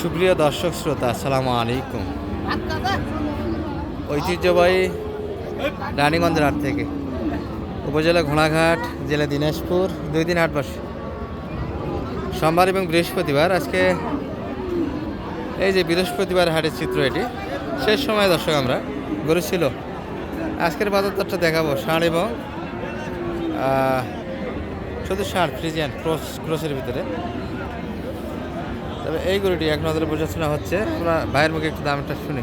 সুপ্রিয় দর্শক শ্রোতা আসসালামু আলাইকুম। ঐতিহ্যবাহী রানীগঞ্জের হাট থেকে। উপজেলা ঘোড়াঘাট জেলা দিনাজপুর দুই দিন হাট বসে। সোমবার এবং বৃহস্পতিবার আজকে এই যে বৃহস্পতিবার হাটের চিত্র এটি শেষ সময় দর্শক আমরা গরু ছিল আজকের বাজার দরটা দেখাবো ষাঁড় এবং শুধু ষাঁড় ফ্রিজিয়ান ক্রস ক্রসের ভিতরে। তবে এই গরুটি এক নজরে বোঝাশোনা হচ্ছে। আমরা ভাইয়ের মুখে একটু দামটা শুনি।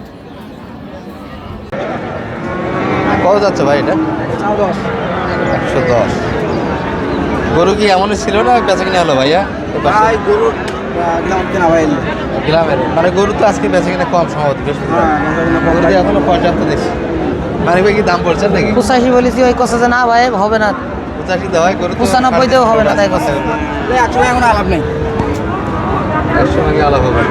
কত যাচ্ছে ভাই এটা? একশো দশ। গরু কি এমনই ছিল না বেচা কিনে হলো ভাইয়া? ভাই গরু গ্রামের? মানে গরু তো আজকে বেচা কিনে কম সম্ভবত বৃহস্পতিবার। গরু এখনও পর্যাপ্ত দেখছি। মানে ভাই কি দাম পড়ছে নাকি? পঁচাশি বলেছি ওই কথা যে না ভাই হবে না। পঁচাশি দেওয়া হয় গরু তো পঁচানব্বই দেও হবে না, তাই কথা। কোনো আলাপ নেই। ভাগে আলাপ হবে।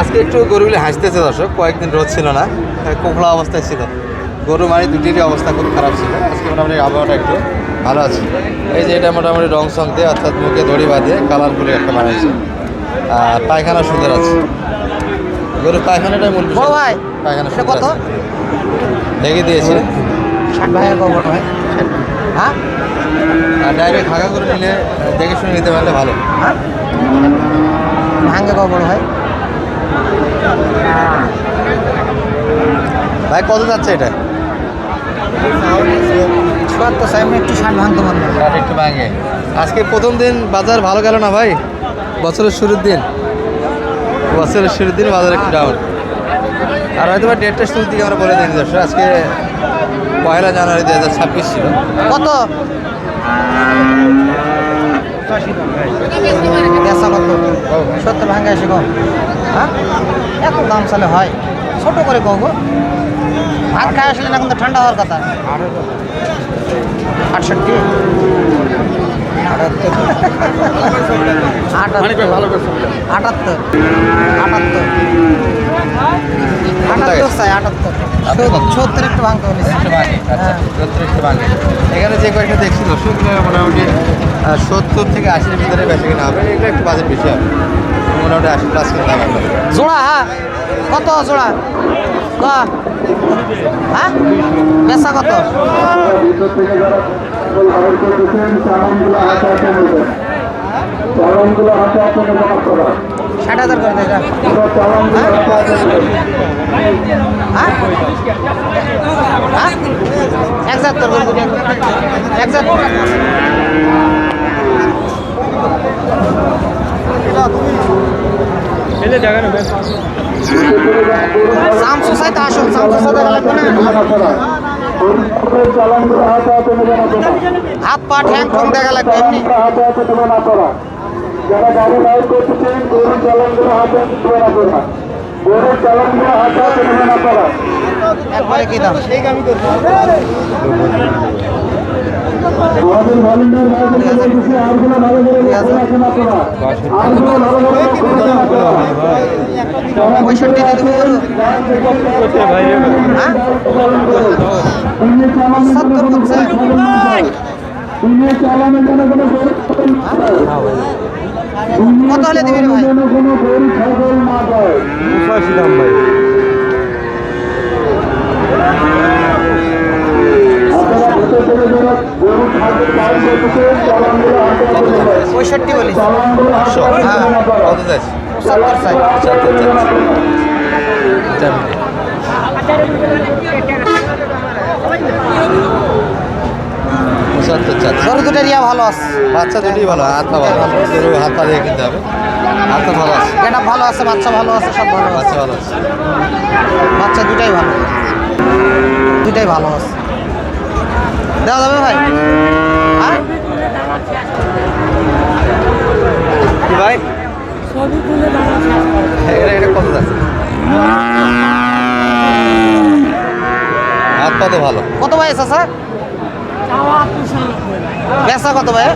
আজকে একটু গরুগুলি হাসতেছে দর্শক কয়েকদিন রোদ ছিল না কোকড়া অবস্থায় ছিল। গরু মানে দুটিরই অবস্থা খুব খারাপ ছিল। আজকে মোটামুটি আবহাওয়াটা একটু ভালো আছে। এই যে এটা মোটামুটি রং সং দিয়ে অর্থাৎ মুখে দড়ি বাঁধে কালারফুলি একটা বানাইছে। আর পায়খানা সুন্দর আছে। গরুর পায়খানাটাই মূল। ভাই পায়খানা সুন্দর কত? আছে। দিয়েছে। ষাট ভাইয়ের কবর ভাই। হ্যাঁ? আর ডাইরেক্ট হাঁকা করে নিলে দেখে শুনে নিতে পারলে ভালো। ভাঙ্গে কবর ভাই ভাই কত যাচ্ছে এটা? চুয়াত্তর সাইমে একটু ষাট ভাঙতে আর একটু ভাঙে। আজকে প্রথম দিন বাজার ভালো গেল না ভাই? বছরের শুরুর দিন। বছরের শুরুর দিন বাজার একটু ডাউন আর হয়তো বা ডেটটা শুরুর দিকে আমরা বলে দিই দর্শক আজকে পয়লা জানুয়ারি দু হাজার ছাব্বিশ ছিল। কত? বেচা কত সত্তর ভাঙ্গে আসে কম। হ্যাঁ? এত দাম চালে হয়। ছোট করে কব ভাত খাই আসলে না কিন্তু ঠান্ডা হওয়ার কথা। আটষট্টি। আটাত্তর। আটাত্তর। আটাত্তর। আটাত্তর চাই আটাত্তর। সত্তর একটু ভাঙতে একটু ভাঙে। আচ্ছা সত্তর একটু ভাঙে। এখানে যে কয়েকটা দেখছি এগুলো মোটামুটি সত্তর থেকে আশির ভিতরে বেশি কিনা হবে। এগুলো একটু বাজেট বেশি হবে। মোটামুটি আশি প্লাস কিনতে হবে। জোড়া হ্যাঁ। কত জোড়া? হ্যাঁ? বেচা কত? ষাট হাজার করে দেয় হ্যাঁ? হ্যাঁ? একজাত্তর একজাত্তর আসুন লাগবে না হাত পা ঠ্যাং ঠুং দেখা লাগবে যারা গাড়ি বাইর করতেছেন গরু চালান করে হাতে তুলে না করা হাতে আমাদের ভলেন্টিয়ার ভাইদের বলতেছি আরগুলো ভালো করে পড়াশোনা করা আরগুলো ভালো করে পঁয়ষট্টি হ্যাঁ জন্য কোনো কত হলে দিবি রে ভাই? হাতে তুলে দেয় পঁয়ষট্টি বলিস? হ্যাঁ। তুলে না করা কত যাচ্ছে সত্তর চাই সত্তর যাচ্ছে চার মিনিট পঁচাত্তর চাচ্ছে। গরু দুটো রিয়া ভালো আছে। বাচ্চা দুটোই ভালো ভালো গরু দিয়ে কিনতে হবে। ভালো আছে। এটা ভালো আছে বাচ্চা ভালো আছে সব ভালো বাচ্চা ভালো আছে। বাচ্চা দুটাই ভালো। দুটাই ভালো আছে। দেওয়া যাবে ভাই? হ্যাঁ কি ভাই? এটা এটা কত যাচ্ছে হাত পা তো ভালো। কত ভাই চাষা বেচা কত ভাই?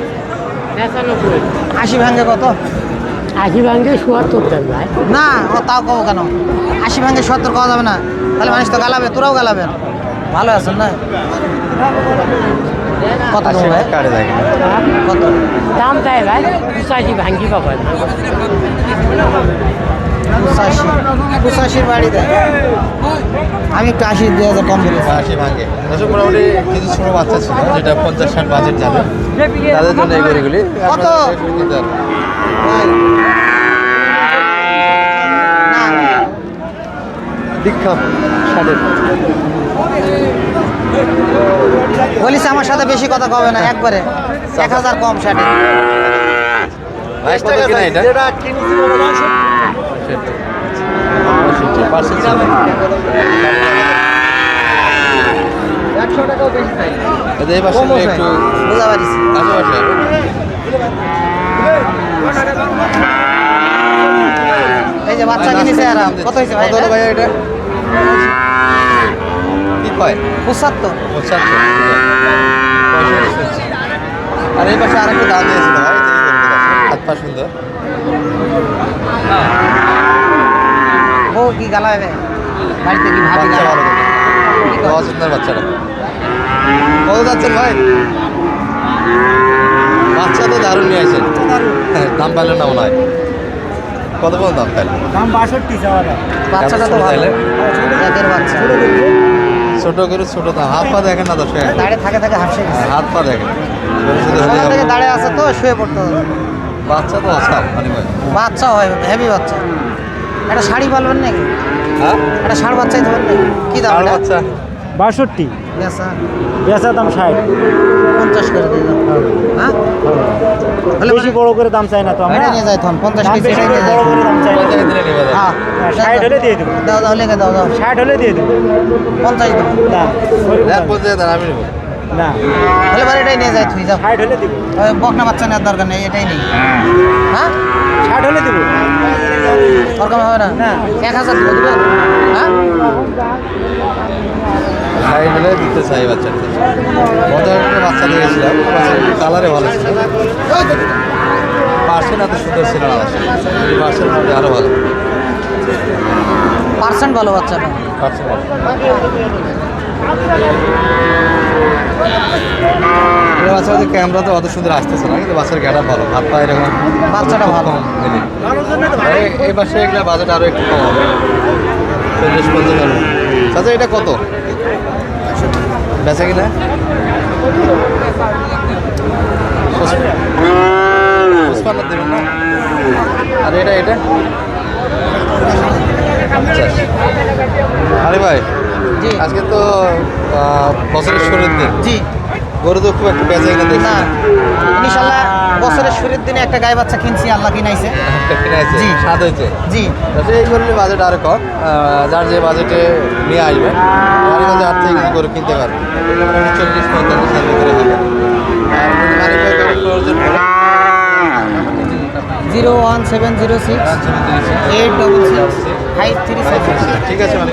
আশি ভাঙ্গে কত? আশি ভাঙ্গে চুয়াত্তর দেন ভাই। না ও তাও কব কেন? আশি ভাঙ্গে সত্তর কওয়া যাবে না। তাহলে মানুষ তো গালাবে তোরাও গালাবেন। ভালো আছেন না? কত ভাই? কত? দাম তাই ভাই পঁচাশি ভাঙ্গি পাবেন আশির বাড়ি দেয় আমি একটু আশি দুই হাজার কম বলেছি আশি ভাঙে দর্শক মোটামুটি কিছু ছোট বাচ্চা ছিল যেটা পঞ্চাশ ষাট বাজেট যাবে। তাদের জন্য এই গরুগুলি কত? দীক্ষা ষাটের বলিস আমার সাথে বেশি কথা কবে না একবারে। এক হাজার কম ষাটে ছিল এদের এই পাশে একটু বুঝা পারিস এই যে বাচ্চা কিনেছে আর কত হয়েছে ভাই? কত ভাই এটা? কি কয়? পঁচাত্তর। পঁচাত্তর। আর এই পাশে আরেকটু দাম দিয়েছিল ভাই যে এই গরুটা দেখো, হাত পা সুন্দর। বউ কি গালাবে বাড়িতে কি ভাবি বাচ্চা ভালো সুন্দর বাচ্চাটা। কত যাচ্ছেন ভাই? বাচ্চা তো দারুণ নিয়ে আসেন হ্যাঁ, দাম পাইলেন না মনে হয়। কত কত দাম পাইলেন? দাম বাষট্টি বাচ্চাটা তো ছোট ভালো। চাইলে? বাচ্চা। ছোট করে ছোট দাম হাত পা দেখেন না দর্শক। দাঁড়ে থাকে থাকে হাসে হাত পা দেখেন। হবে। দাঁড়িয়ে আছে তো শুয়ে পড়তে হবে। বাচ্চা তো মানে ভাই বাচ্চা হয় হেভি বাচ্চা। একটা শাড়ি পালবেন নাকি? হ্যাঁ? একটা ষাড় বাচ্চাই দেবেন নাকি? কি দাম আর বাচ্চা। বাষট্টি। বেচা। বেচা দাম ষাট। পঞ্চাশ করে দিয়ে দাও। হ্যাঁ। হলে বেশি বড় করে দাম চাই না তো আমরা। নিয়ে যাই তখন পঞ্চাশ দাম কেজি বেশি নিয়ে করে যাই বড় করে দাম চাই না। পঞ্চাশ দাও। হ্যাঁ ষাট হলে দিয়ে দেবো। দাও দাও লেগে দাও দাও। ষাট হলে দিয়ে দেবো। পঞ্চাশ দেবো না দেন দাম। আমি নেব। না। হলে এটাই নিয়ে যাই তুই যাও। ষাট হলে দেবো। বকনা বাচ্চা নেওয়ার দরকার নেই এটাই নেই। হ্যাঁ। ষাট হলে দেবো। ওরকম হবে না। এক হাজার দেবো দেবে? হ্যাঁ? খাই হলে দিতে চাই বাচ্চাটা। মজার একটা বাচ্চা দিয়েছিলাম কালারে ভালো ছিল। পার্সেন্ট এত সুন্দর ছিল না পার্সেন্ট আরও ভালো। পার্সেন্ট ভালো বাচ্চাটা। পার্সেন্ট ভালো। এই বাচ্চাটা ক্যামেরাতে অত সুন্দর আসতেছে না, কিন্তু বাচ্চার গ্যাটা ভালো। হাত পা এরকম, বাচ্চাটা ভালো। এই- পাশে এগুলো বাজেট আরও একটু কম হবে। চল্লিশ, পঞ্চাশ চাচা, এটা কত? বেচা কিনা? আর এটা এটা? আরে ভাই। আজকে তো বছরের শুরুর দিন। জি। গরু তো খুব একটা বেচা দেখছি না। ইনশাল্লাহ বছরের শুরুর দিনে একটা গাই বাচ্চা কিনছি আল্লাহ কিনাইছে। একটা জি। স্বাদ হয়েছে? জি। তাহলে এই করলে বাজেট আরও কম। যার যে বাজেটে নিয়ে আসবে মানিগঞ্জে হাট থেকে গরু কিনতে পারবে। চল্লিশ পঁয়তাল্লিশ হাজার ভিতরে হবে। আর zero one seven zero six. Eight double six five three seven. ঠিক আছে ভাই।